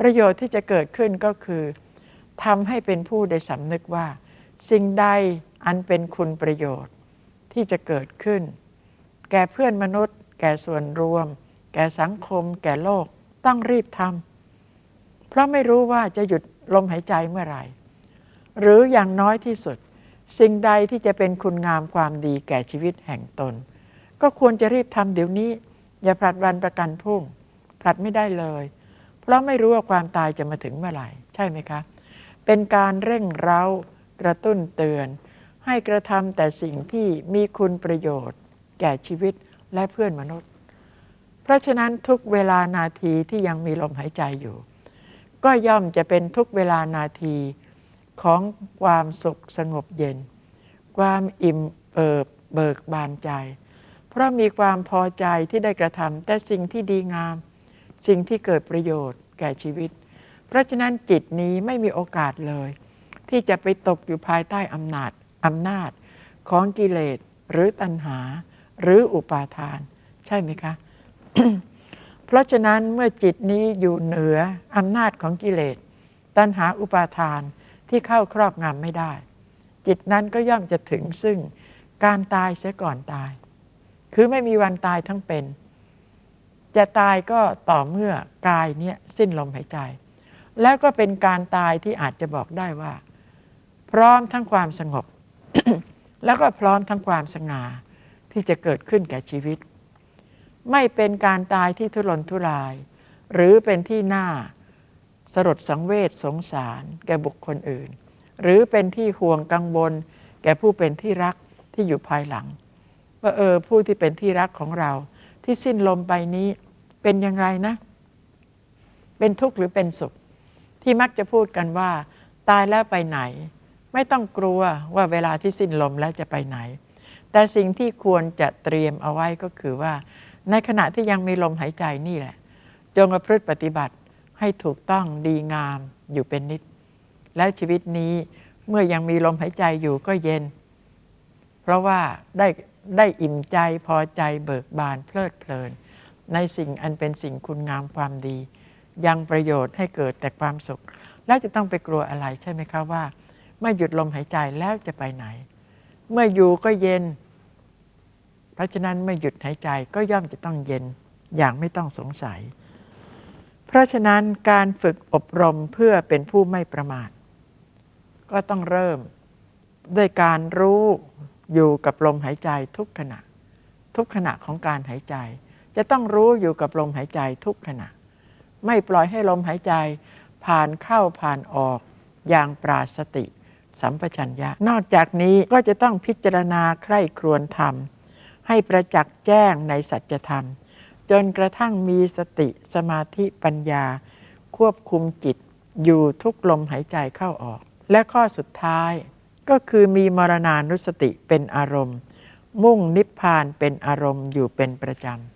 ประโยชน์ที่จะเกิดขึ้นก็คือทำให้เป็นผู้ได้สำนึกว่า สิ่งใดอันเป็นคุณประโยชน์ที่จะเกิดขึ้น แก่เพื่อนมนุษย์ แก่ส่วนรวม แก่สังคม แก่โลกต้องรีบทำเพราะไม่รู้ว่าจะหยุดลมหายใจเมื่อไหร่ หรืออย่างน้อยที่สุด สิ่งใดที่จะเป็นคุณงามความดีแก่ชีวิตแห่งตน ก็ควรจะรีบทำเดี๋ยวนี้ อย่าผลัดวันประกันพรุ่งผลัดไม่ได้เลย เพราะไม่รู้ว่าความตายจะมาถึงเมื่อไหร่ ใช่ไหมคะ เป็นการเร่งเร้ากระตุ้นเตือน ให้กระทำแต่สิ่งที่มีคุณประโยชน์ แก่ชีวิตและเพื่อนมนุษย์ เพราะฉะนั้นทุกเวลานาทีที่ยังมีลมหายใจอยู่ ก็ย่อมจะเป็นทุกเวลานาทีของความสุขสงบเย็น ความอิ่มเอิบเบิกบานใจ เพราะมีความพอใจที่ได้กระทำแต่สิ่งที่ดีงาม สิ่งที่เกิดประโยชน์ แก่ชีวิต เพราะฉะนั้นจิตนี้ไม่มีโอกาสเลย ที่จะไปตกอยู่ภายใต้อำนาจอำนาจของกิเลสหรือตัณหาหรืออุปาทาน ใช่ไหมคะ เพราะฉะนั้นเมื่อจิตนี้อยู่เหนืออำนาจของกิเลส ตัณหาอุปาทานที่เข้าครอบงำไม่ได้ จิตนั้นก็ย่อมจะถึงซึ่งการตายเสียก่อนตาย คือไม่มีวันตายทั้งเป็น จะตายก็ต่อเมื่อกายเนี้ยสิ้นลมหายใจ แล้วก็เป็นการตายที่อาจจะบอกได้ว่า พร้อมทั้งความสงบ แล้วก็พร้อมทั้งความสง่าที่จะเกิดขึ้นแก่ชีวิต ไม่เป็นการตายที่ทุรนทุราย หรือเป็นที่หน่าสลดสังเวชสงสาร แก่บุคคลอื่น หรือเป็นที่ห่วงกังวล แก่ผู้เป็นที่รักที่อยู่ภายหลังว่าเออผู้ที่เป็นที่รักของเราที่สิ้นลมไปนี้ เป็นอย่างไรนะ เป็นทุกข์หรือเป็นสุข ที่มักจะพูดกันว่า ตายแล้วไปไหน ไม่ต้องกลัวว่าเวลาที่สิ้นลมแล้วจะไปไหน แต่สิ่งที่ควรจะเตรียมเอาไว้ก็คือว่า ในขณะที่ยังมีลมหายใจนี่แหละ จงประพฤติปฏิบัติให้ถูกต้องดีงามอยู่เป็นนิด และชีวิตนี้เมื่อยังมีลมหายใจอยู่ก็เย็น เพราะว่าได้ได้อิ่มใจพอใจเบิกบานเพลิดเพลิน ในสิ่งอันเป็นสิ่งคุณงามความดี ยังประโยชน์ให้เกิดแต่ความสุข แล้วจะต้องไปกลัวอะไรใช่ไหมคะว่า เมื่อหยุดลมหายใจแล้วจะไปไหน เมื่ออยู่ก็เย็น เพราะฉะนั้นเมื่อหยุดหายใจก็ย่อมจะต้องเย็นอย่างไม่ต้องสงสัย เพราะฉะนั้นการฝึกอบรมเพื่อเป็นผู้ไม่ประมาท ก็ต้องเริ่มด้วยการรู้อยู่กับลมหายใจทุกขณะ ทุกขณะของการหายใจ จะต้องรู้อยู่กับลมหายใจทุกขณะ ไม่ปล่อยให้ลมหายใจ ผ่านเข้าผ่านออก อย่างปราศสติ สัมปชัญญะ นอกจากนี้ก็จะต้องพิจารณาใคร่ครวญธรรม ให้ประจักษ์แจ้งในสัจธรรม จนกระทั่งมีสติสมาธิปัญญา ควบคุมจิตอยู่ทุกลมหายใจเข้าออก และข้อสุดท้ายก็คือมีมรณานุสติเป็นอารมณ์ มุ่งนิพพานเป็นอารมณ์อยู่เป็นประจำ